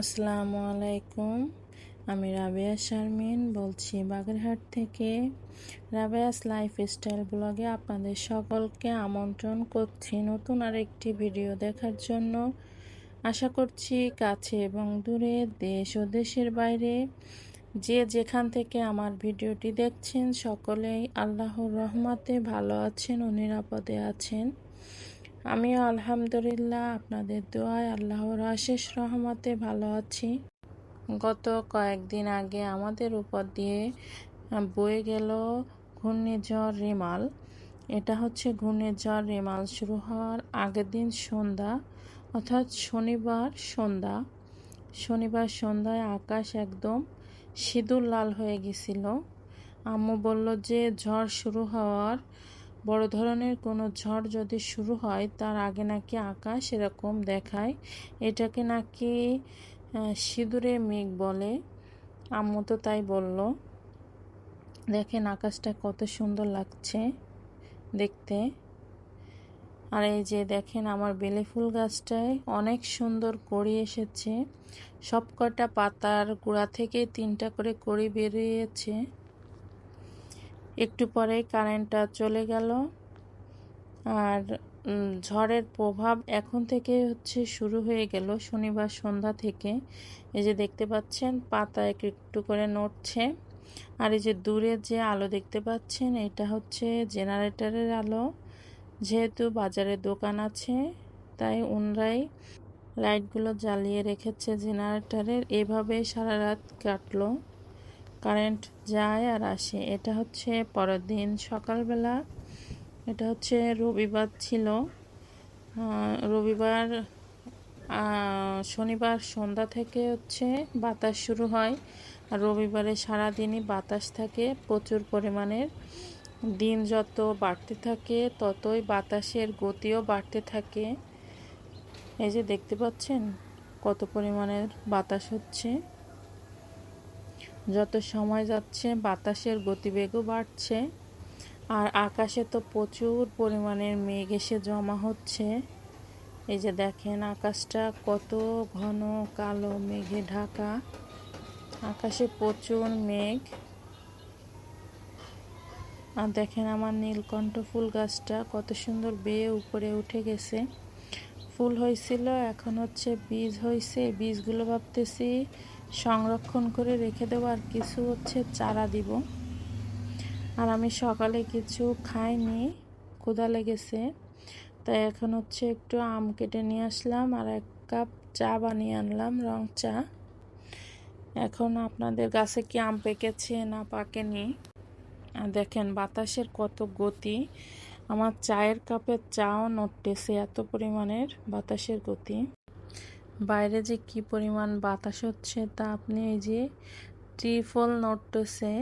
আসসালামু আলাইকুম। আমি রাবেয়া শারমিন বলছি বাগেরহাট থেকে। রাবেয়াস লাইফ স্টাইল ব্লগে আপনাদের সকলকে আমন্ত্রণ করছি নতুন আরেকটি ভিডিও দেখার জন্য। আশা করছি কাছে এবং দূরে দেশ ও দেশের বাইরে যে যেখান থেকে আমার ভিডিওটি দেখছেন, সকলেই আল্লাহর রহমাতে ভালো আছেন ও নিরাপদে আছেন। আমিও আলহামদুলিল্লাহ, আপনাদের দোয়ায় আল্লাহর আশেষ রহমতে ভালো আছি। গত কয়েকদিন আগে আমাদের উপর দিয়ে বয়ে গেল ঘূর্ণিঝড় রেমাল। এটা হচ্ছে ঘূর্ণিঝড় রেমাল শুরু হওয়ার আগের দিন সন্ধ্যা, অর্থাৎ শনিবার সন্ধ্যা। শনিবার সন্ধ্যায় আকাশ একদম সিঁদুর লাল হয়ে গেছিল। আম্মু বলল যে, ঝড় শুরু হওয়ার বড় ধরনের কোনো ঝড় যদি শুরু হয়, তার আগে নাকি আকাশ এরকম দেখায়। এটাকে নাকি সিঁদুরে মেঘ বলে। আম্মু তো তাই বলল। দেখেন আকাশটা কত সুন্দর লাগছে দেখতে। আর এই যে দেখেন আমার বেলে ফুল গাছটায় অনেক সুন্দর কড়ি এসেছে। সব কটা পাতার গোড়া থেকে তিনটা করে কড়ি বেরিয়েছে। একটু পরে কারেন্টটা চলে গেল। আর ঝড়ের প্রভাব এখন থেকে হচ্ছে শুরু হয়ে গেল শনিবার সন্ধ্যা থেকে। এই যে দেখতে পাচ্ছেন, পাতা একটু একটু করে নড়ছে। আর এই যে দূরে যে আলো দেখতে পাচ্ছেন, এটা হচ্ছে জেনারেটরের আলো। যেহেতু বাজারে দোকান আছে, তাই উনরাই লাইটগুলো জ্বালিয়ে রেখেছে জেনারেটরের। এভাবে সারা রাত কাটলো। কারেন্ট যায় আর আসে। এটা হচ্ছে পরের দিন সকালবেলা। এটা হচ্ছে রবিবার ছিল। রবিবার শনিবার সন্ধ্যা থেকে হচ্ছে বাতাস শুরু হয়। আর রবিবারে সারাদিনই বাতাস থাকে, প্রচুর পরিমাণের। দিন যত বাড়তে থাকে, ততই বাতাসের গতিও বাড়তে থাকে। এই যে দেখতে পাচ্ছেন কত পরিমাণের বাতাস হচ্ছে। যত সময় যাচ্ছে, বাতাসের গতিবেগও বাড়ছে। আর আকাশে তো প্রচুর পরিমাণের মেঘ এসে জমা হচ্ছে। এই যে দেখেন আকাশটা, কত ঘন কালো মেঘে ঢাকা। আকাশে প্রচুর মেঘ। আর দেখেন আমার নীলকণ্ঠ ফুল গাছটা, কত সুন্দর বেয়ে উপরে উঠে গেছে। ফুল হয়েছিল, এখন হচ্ছে বীজ হয়েছে। বীজগুলো ভাবতেছি সংরক্ষণ করে রেখে দেবো, আর কিছু হচ্ছে চারা দিব। আর আমি সকালে কিছু খাইনি, ক্ষুধা লেগেছে। তাই এখন হচ্ছে একটু আম কেটে নিয়ে আসলাম, আর এক কাপ চা বানিয়ে আনলাম, রং চা। এখন আপনাদের গাছে কি আম পেকেছে না পাকেনি? দেখেন, বাতাসের কত গতি। আমার চায়ের কাপের চাও নড়তেছে, এত পরিমাণের বাতাসের গতি। বাইরে যে কি পরিমাণ বাতাস হচ্ছে তা আপনি এই যে ট্রিফল নড়তেছে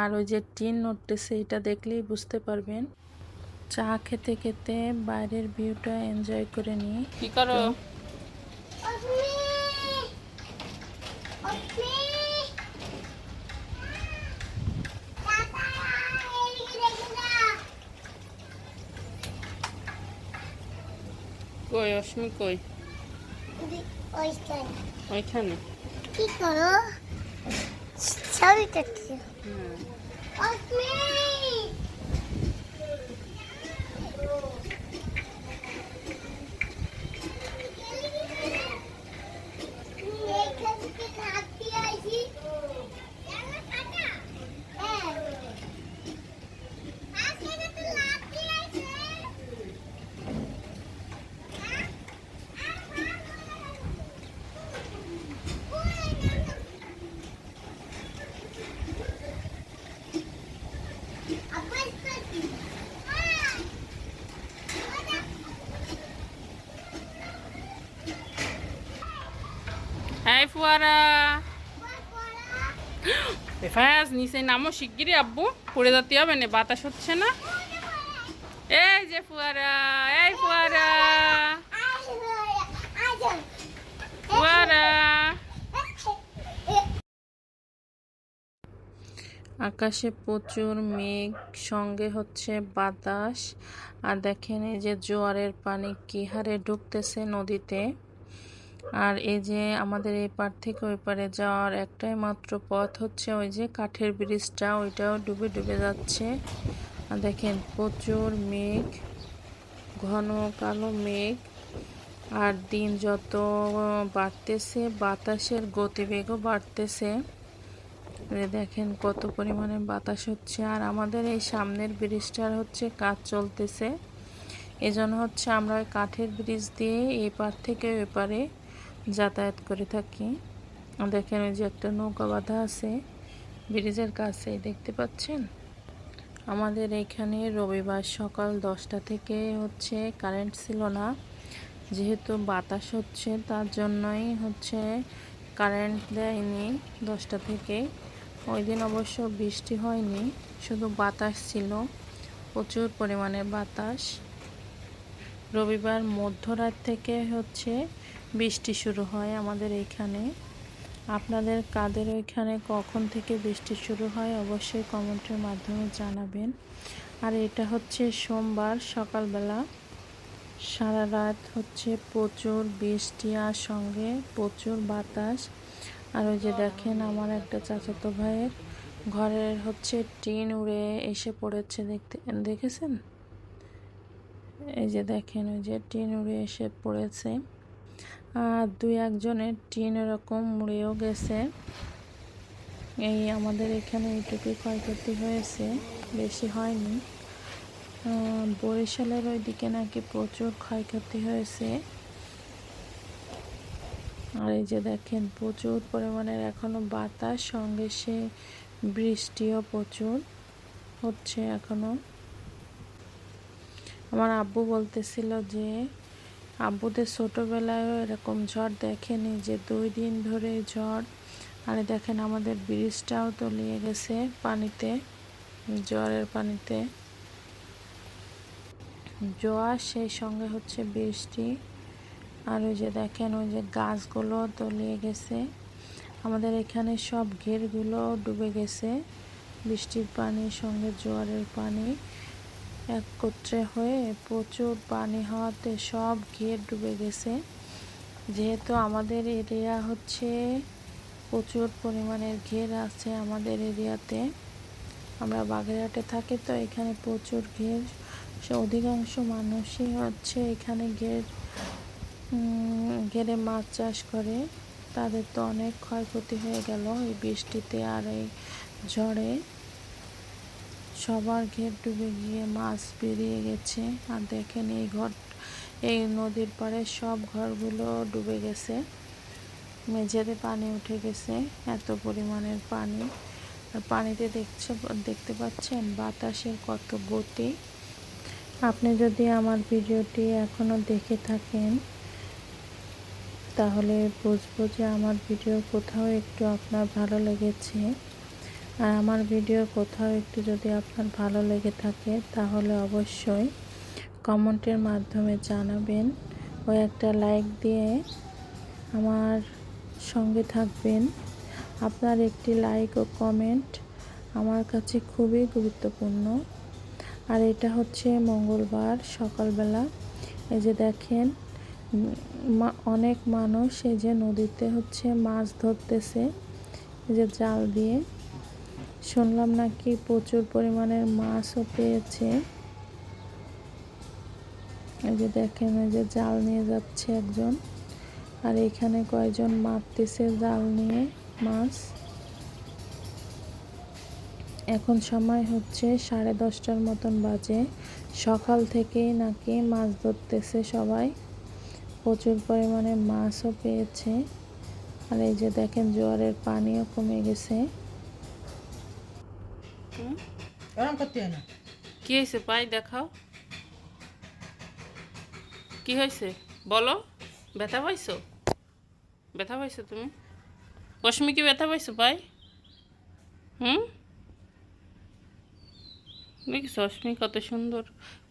আর ওই যে টিন নড়তেছে এটা দেখলেই বুঝতে পারবেন। চা খেতে খেতে বাইরের ভিউটা এনজয় করে নিই কি করো? কই অশ্মি কই? ওইখানে কি করো ছবি কাটছি হ্যাঁ ফুয়ারা ফায়াজ নিচে নামো শিগগিরই আব্বু পড়ে যেতে হবে না বাতাস হচ্ছে না এই যে ফুয়ারা এই ফুয়ারা ফুয়ারা আকাশে প্রচুর মেঘ সঙ্গে হচ্ছে বাতাস। আর দেখেন এই যে জোয়ারের পানি কি হারে ঢুকতেছে নদীতে। আর এই যে আমাদের এই পার থেকে ওই পারে যাওয়ার একটাই মাত্র পথ হচ্ছে ওই যে কাঠের ব্রিজটা, ওইটাও ডুবে ডুবে যাচ্ছে। আর দেখেন প্রচুর মেঘ, ঘন কালো মেঘ। আর দিন যত বাড়তেছে, বাতাসের গতিবেগও বাড়তেছে। দেখেন কত পরিমাণে বাতাস হচ্ছে। আর আমাদের এই সামনের ব্রিজটার হচ্ছে কাজ চলতেছে। এজন্য হচ্ছে আমরা কাঠের ব্রিজ দিয়ে এই পার থেকে ওই পারে যাতায়াত করে থাকি। দেখেন ওই যে একটা নৌকা বাঁধা আছে, ব্রিজের কাছে দেখতে পাচ্ছেন? আমাদের এখানে রবিবার সকাল দশটা থেকে হচ্ছে কারেন্ট ছিল না। যেহেতু বাতাস হচ্ছে, তার জন্যই হচ্ছে কারেন্ট দেয়নি দশটা থেকে। ওই দিন অবশ্য বৃষ্টি হয়নি, শুধু বাতাস ছিল, প্রচুর পরিমাণে বাতাস। রবিবার মধ্যরাত থেকে হচ্ছে বৃষ্টি শুরু হয় আমাদের এইখানে আপনাদের কাদের ওইখানে কখন থেকে বৃষ্টি শুরু হয় অবশ্যই কমেন্টের মাধ্যমে জানাবেন। আর এটা হচ্ছে সোমবার সকালবেলা। সারা রাত হচ্ছে প্রচুর বৃষ্টি আর সঙ্গে প্রচুর বাতাস। আর ওই যে দেখেন আমার একটা চাচাতো ভাইয়ের ঘরের হচ্ছে টিন উড়ে এসে পড়েছে দেখতে, দেখেছেন? এই যে দেখেন ওই যে টিন উড়ে এসে পড়েছে। আর দুই একজনের টিন এরকম উড়েও গেছে। এই আমাদের এখানে এইটুকুই ক্ষয়ক্ষতি হয়েছে, বেশি হয়নি। বরিশালের ওইদিকে নাকি প্রচুর ক্ষয়ক্ষতি হয়েছে। আর এই যে দেখেন, প্রচুর পরিমাণের এখনও বাতাস, সঙ্গে সে বৃষ্টিও প্রচুর হচ্ছে এখনও। আমার আব্বু বলতেছিল যে আব্বুদের ছোটোবেলায়ও এরকম ঝড় দেখেনি যে দুই দিন ধরে ঝড়। আর দেখেন আমাদের ব্রিজটাও তলিয়ে গেছে পানিতে জ্বরের পানিতে। জোয়ার সেই সঙ্গে হচ্ছে বৃষ্টি। আর ওই যে দেখেন ওই যে গাছগুলো তলিয়ে গেছে। আমাদের এখানে সব ঘেরগুলো ডুবে গেছে। বৃষ্টির পানির সঙ্গে জোয়ারের পানি। একত্রে হয়ে প্রচুর পানি হওয়াতে সব ঘের ডুবে গেছে। যেহেতু আমাদের এরিয়া হচ্ছে প্রচুর পরিমাণের ঘের আছে আমাদের এরিয়াতে। আমরা বাগেরহাটে থাকি তো এখানে প্রচুর ঘের। অধিকাংশ মানুষই হচ্ছে এখানে ঘের ঘেরে মাছ চাষ করে। তাদের তো অনেক ক্ষয়ক্ষতি হয়ে গেল এই বৃষ্টিতে আর এই ঝড়ে। সবার ঘের ডুবে গিয়ে মাছ বেরিয়ে গেছে। আর দেখেন এই ঘর, এই নদীর পাড়ে সব ঘরগুলো ডুবে গেছে। মেঝেতে পানি উঠে গেছে, এত পরিমাণের পানি। আর পানিতে দেখছে, দেখতে পাচ্ছেন বাতাসের কত গতি। আপনি যদি আমার ভিডিওটি এখনও দেখে থাকেন, তাহলে বুঝব যে আমার ভিডিও কোথাও একটু আপনার ভালো লেগেছে। আর আমার ভিডিও কোথাও একটু যদি আপনার ভালো লেগে থাকে, তাহলে অবশ্যই কমেন্টের মাধ্যমে জানাবেন। ও একটা লাইক দিয়ে আমার সঙ্গে থাকবেন। আপনার একটি লাইক ও কমেন্ট আমার কাছে খুবই গুরুত্বপূর্ণ। আর এটা হচ্ছে মঙ্গলবার সকালবেলা। এই যে দেখেন অনেক মানুষ এই যে নদীতে হচ্ছে মাছ ধরতেছে, এই যে জাল দিয়ে। শুনলাম নাকি প্রচুর পরিমাণের মাছও পেয়েছে। এই যে দেখেন, এই যে জাল নিয়ে যাচ্ছে একজন। আর এখানে কয়জন মারতেছে জাল নিয়ে মাছ। এখন সময় হচ্ছে সাড়ে দশটার মতন বাজে। সকাল থেকেই নাকি মাছ ধরতেছে সবাই। প্রচুর পরিমাণে মাছও পেয়েছে। আর এই যে দেখেন, জোয়ারের পানিও কমে গেছে? গরম করতে হয় না। কি হয়েছে পাই দেখাও। কি হয়েছে? বলো। ব্যথা পাইছো? ব্যথা পাইছো তুমি? অশ্মি কি ব্যথা পাইছো পাই? হুম? দেখিস অশ্মি কত সুন্দর।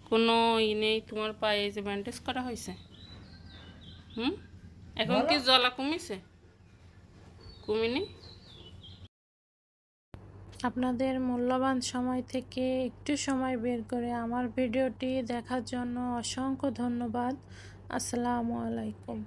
কোনো ই নেই তোমার পায়ে এই যে ব্যান্ডেজ করা হয়েছে। হুম? এখন কি জলা কমিছে? কমিনি? আপনাদের মূল্যবান সময় থেকে একটু সময় বের করে আমার ভিডিওটি দেখার জন্য অসংখ্য ধন্যবাদ। আসসালামু আলাইকুম।